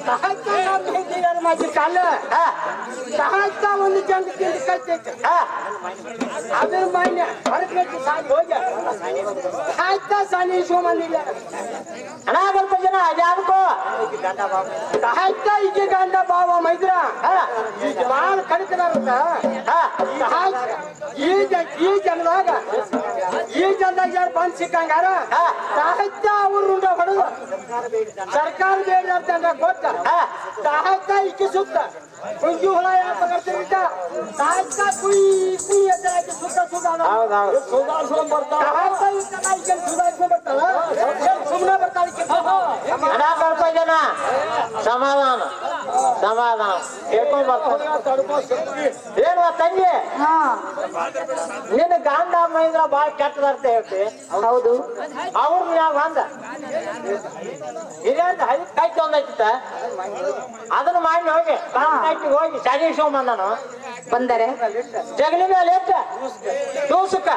ಸಹಾಯ್ತ ನಮ್ಮ ಹೆಂಡತಿಗಾರ ಮಾಡಿ ಕಾಲ ಹಾ ಸಹಾಯ್ತ ಒಂದು ಜಂಗ ತಿಂದು ಕಲ್ತೈತೆ ಹಾ ಅದ್ರ ಮಾನ್ಯ ಹೊರಗೆ ಸಾಲಿ ಹೋಗಿ ಸಹಾಯ್ತ ಸಾಲಿ ಇಸ್ಕೊಂಬಂದಿಲ್ಲ ಅಣ್ಣ ಸ್ವಲ್ಪ ಜನ ಅದ್ಯಾವ್ಕೋ ಸಹಾಯ್ತ ಈಗ ಗಂಡ ಬಾವ ಮೈದ್ರ ಹಾ ಈಗ ಬಾಳ ಕಡಿತದಾರಂತ ಹಾ ಸಹಾಯ್ತ ಈ ಈ ಜನದಾಗ ಈ ಜನದಾಗ ಯಾರು ಬಂದ್ ಸಿಕ್ಕಂಗಾರ? ಹಾ. ಸಾಹಿತ್ಯ ಅವ್ರು ಹೊಡೆದು. ಸರ್ಕಾರ ಬೇಡ ಅಂತ ಹಾ. ಸಾಹಿತ್ಯ ಇಕ್ಕಿ ಸುತ್ತ. ಕುಂಜಿ ಹುಳ ಯಾಕೆ ಬಗರ್ತಿರ್ತ ಸಾಹಿತ್ಯ ಕುಯ್ ಕುಯ್ ಅಂತ ಹಾಕಿ ಸುತ್ತ ಸುಧಾರಿಸ್ಕೊಂಡ್ ಸಾಹಿತ್ಯ ಸುಧಾರಿಸ್ಕೊಂಡ್ ಸುಮ್ಮನೆ ಅಣ್ಣ ಸಮಾಧಾನ. ಸಮಾಧಾನ. ಬರ್ತಾನೆ ಏನು ತಂಗಿ ಹಾ. ನಿನ್ನ ಗಾಂಧ ಮೈಂದ್ರ ಬಾಳ ಕೆಟ್ಟದಾರ್ಥ ಹೇಳ್ತಿ. ಹೌದು. ಅವ್ರ ಯಾವ ಅಂದ? ಇದೇಂತ ಹಳಿ ಕೈ ತೊಂದೈತಿತ್ತ ಅದನ್ನ ಮಾಡಿ ಹೋಗಿ ಕಾಂಟ್ರಾಕ್ಟ್ ಹೋಗಿ ಸಾಗಿಸ್ಕೊಂಡ್ ಬಂದನು. ಬಂದರೆ? ಜಗಲಿ ಮೇಲೆ ದೋಸಕ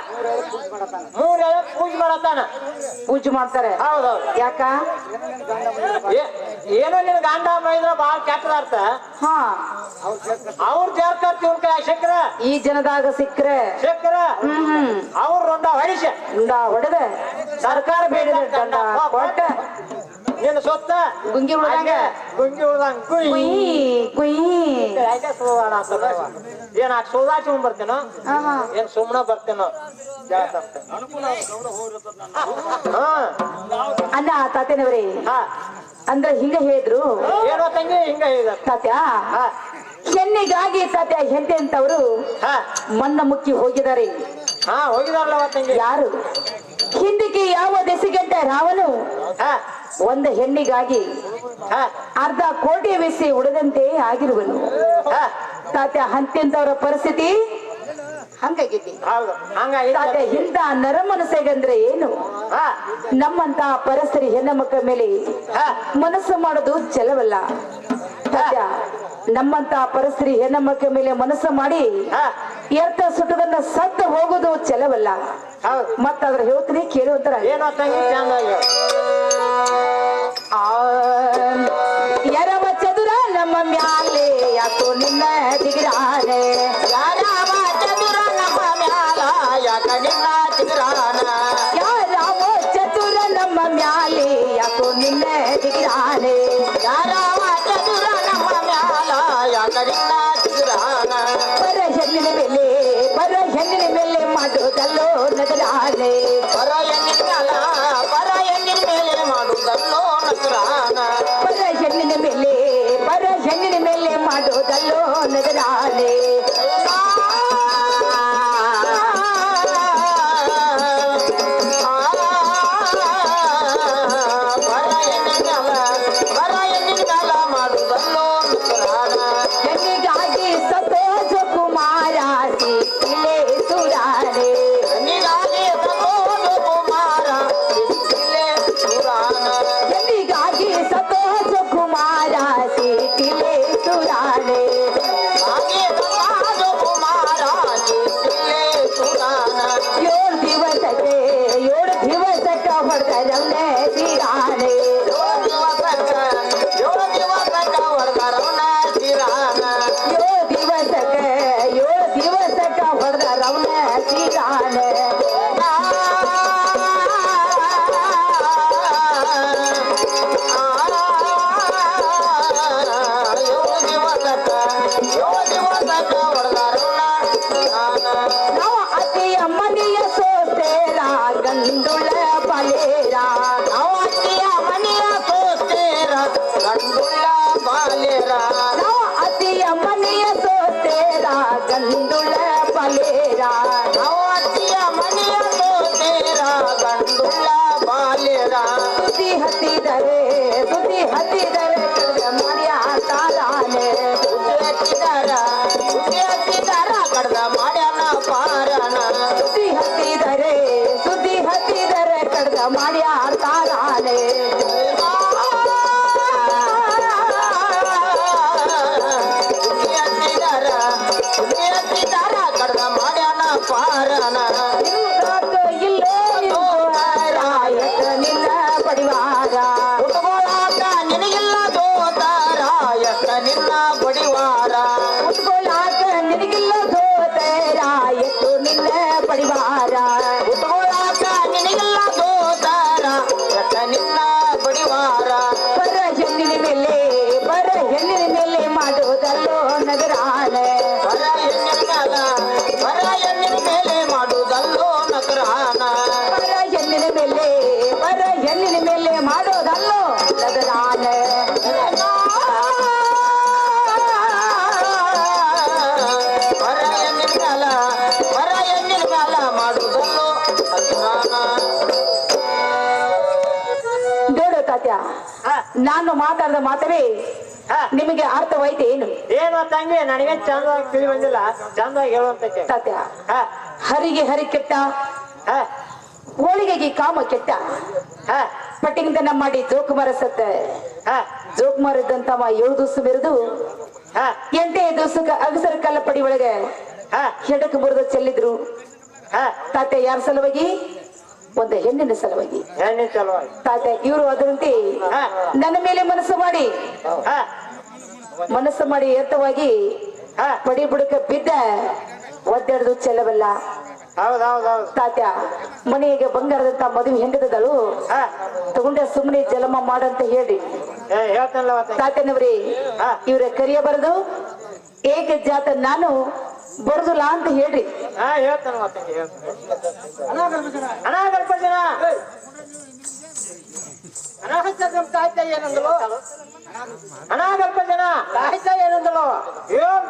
ಮೂರ ಪೂಜೆ ಮಾಡತ್ತಾನ? ಪೂಜೆ ಮಾಡ್ತಾರೆ. ಹೌದೌದು. ಯಾಕ? ಏನೋ ನಿನ್ ಗಂಡ ಮೈದ್ರ ಬಾಳ ಕೆಟ್ಟದಾರ್ಥ ಹಾ. ಅವ್ರ ಜಾರ್ಕರ್ ಕೈ ಸಿಕ್ಕ್ರ ಈ ಜನದಾಗ ಸಿಕ್ಕ್ರೆ? ಶಕ್ರ ಅವ್ರ ರೊಂಡ ಹೊಡಿಸ. ಹೊಡೆದ? ಸರ್ಕಾರ ಬೇಡಿದ ದಂಡ ಕೊಟ್ಟ? ನಿನ್ನ ಸೊತ್ತ? ಗುಂಗಿ ಉಳ್ದಂಗ? ಗುಂಗಿ ಉಳ್ದಂಗ. ಕುಯ್ ಕುಯ್ ಏನ ಯಾಕೆ ಸುಳ್ವಾಡ ಅಂತದ ಏನ್ ಆಗ ಸುಳ್ದಾಚಿ ಬರ್ತೇನೋ? ಏನ್ ಸುಮ್ಮನ ಬರ್ತೇನೋ? ಅಲ್ಲ ತಾತೇನವ್ರಿ. ಹಾ. ಅಂದ್ರ ಹಿಂಗ ಹೇಳಿದ್ರು. ಏನೋ ತಂಗಿ ಹಿಂಗ ಹೇಳಿದ. ತಾತ್ಯ? ಹಾ. ಹೆಣ್ಣಿಗಾಗಿ ತಾತ್ಯ ಹೆಂಡತಿ ಅಂತವ್ರು ಹಾ. ಮನ್ನ ಮುಕ್ಕಿ ಹೋಗಿದ್ದಾರೆ. ಹಾ ಹೋಗಿದಾರಲ್ಲ ತಂಗಿ. ಯಾರು? ಹಿಂದಿಗೆ ಯಾವ ದೆಸೆಗೆಟ್ಟ ರಾವನು? ಹಾ. ಒಂದು ಹೆಣ್ಣಿಗಾಗಿ ಅರ್ಧ ಕೋಟಿ ವೆಸಿ ಉಡದಂತೆ ಆಗಿರುವನು. ತಾತ ತಾತ್ಯ ಅಂತ್ಯಂತವರ ಪರಿಸ್ಥಿತಿ ಹಂಗಾಗಿದ್ದಿ ತಾತ್ಯ ಇಂಥ ನರಮನಸ್ಸಿಗಂದ್ರೆ ಏನು? ನಮ್ಮಂತ ಪರಸ್ಪರಿ ಹೆಣ್ಣ ಮಕ್ಕಳ ಮೇಲೆ ಮನಸ್ಸು ಮಾಡೋದು ಚಲವಲ್ಲ ತಾತ್ಯ ನಮ್ಮಂತ ಪರಸ್ತ್ರೀ ಹೆಣ್ಣ ಮಕ್ಕಳ ಮೇಲೆ ಮನಸ್ಸು ಮಾಡಿ ಎರ್ತ ಸುಟ್ಟದನ್ನ ಸತ್ತ ಹೋಗೋದು ಚಲವಲ್ಲ ಮತ್ತ ಅದ್ರ ಹೇಳ್ತೀನಿ ಕೇಳುವಂತರ म्याले या तो निन्न तिघराने या रामाच्या दुरानम म्याला या या तो निन्न तिघराने I need. அத்தீத ಹಾ ನಾನು ಮಾತಾಡಿದ ಮಾತವೇ ನಿಮಗೆ ಅರ್ಥವಾಯ್ತು ಏನು? ಏನು ತಂಗಿ ನನಗೆ ಚಂದವಾಗಿ ತಿಳಿ ಬಂದಿಲ್ಲ ಚಂದವಾಗಿ ಹೇಳುವಂತ ಸತ್ಯ. ಹಾ. ಹರಿಗೆ ಹರಿ ಕೆಟ್ಟ ಹಾ. ಹೋಳಿಗೆಗೆ ಕಾಮ ಕೆಟ್ಟ. ಪಟ್ಟಿಂಗನ ಮಾಡಿ ಮರ ಸತ್ತ. ಜೋಕ್ ಮರದಂತ ಏಳು ದಿವಸ ಮೆರೆದು ಹಾ. ಎಂಟೇ ದಿವಸಕ್ಕೆ ಅಗಸರ ಕಲ್ಲಪಡಿ ಒಳಗೆ ಹೆಡಕ್ ಬುರದ ಚೆಲ್ಲಿದ್ರು. ಹಾ. ತಾತೆ ಯಾರ ಸಲುವಾಗಿ? ಒಂದು ಹೆಣ್ಣಿನ ಸಲುವಾಗಿ. ಹೆಣ್ಣಿನ ಚಲುವಾಗಿ ತಾತೆ ಇವರು ಅದರಂತೆ. ನನ್ನ ಮೇಲೆ ಮನಸ್ಸು ಮಾಡಿ. ಮನಸ್ಸು ಮಾಡಿ ಎತ್ತವಾಗಿ ಹಾ. ಪಡಿ ಬುಡಕ ಬಿದ್ದ ಒದ್ದೆಡ್ದು ಚೆಲ್ಲವಲ್ಲ ಹೌದ್ ಹೌದ್ ಹೌದ್ ತಾತ್ಯ ಮನೆಗೆ ಬಂಗಾರದಂತ ಮದುವೆ ಹೆಂಗದಳು ತಗೊಂಡ ಸುಮ್ಮನೆ ಜಲಮ ಮಾಡಂತ ಹೇಳಿ ತಾತನವ್ರಿ. ಇವ್ರ ಕರಿಯಬಾರದು. ಏಕ ಜಾತ ನಾನು ಬರುದಿಲ್ಲ ಅಂತ ಹೇಳ್ರಿ. ಹಾ ಹೇಳ್ತಾನ ಮತ್ತೆ ಅನಾಗಲ್ಪ ಜನ ತಾಯ್ತ ಏನಂದಳು? ಅನಾಗಲ್ಪ ಜನ ತಾಯ್ತ ಏನಂದಳು? ಏಳ್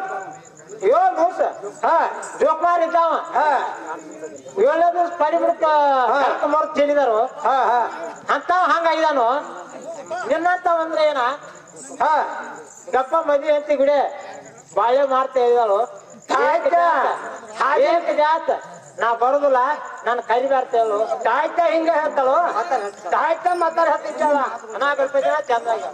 ಏಳ್ ದಿವಸ ಹಾ ಜೋಕ್ಮಾರ್ ಇದ್ದಾವ. ಹಾ. ದಿವಸ ಪರಿಬಿಡ್ಕ ಮರ್ತು ಚೆಲ್ಲಿದಾರು ಹಾ ಹಾ. ಅಂತ ಹಂಗಾಗಿದಾನು. ನಿನ್ನಂತ ಅಂದ್ರೆ ಏನ? ಹಾ. ಗಪ್ಪ ಮದಿ ಅಂತ ಬಿಡೆ. ಬಾಳೆ ಮಾಡ್ತಾ ಇದ್ದಾಳು ತಾಯ್ತ. ಏಕ ಜಾತ. ನಾ ಬರುದಿಲ್ಲ ನಾನು ಕೈ ಬರ್ತೇಳು ತಾಯ್ತ ಹಿಂಗ ಹೇಳ್ತಾಳು. ತಾಯ್ತ ಮಾತಾಡ ಹತ್ತಿದ್ದಾಳ ಅನಾಗಲ್ಪ ಜನ ಚಂದಾಗಿ.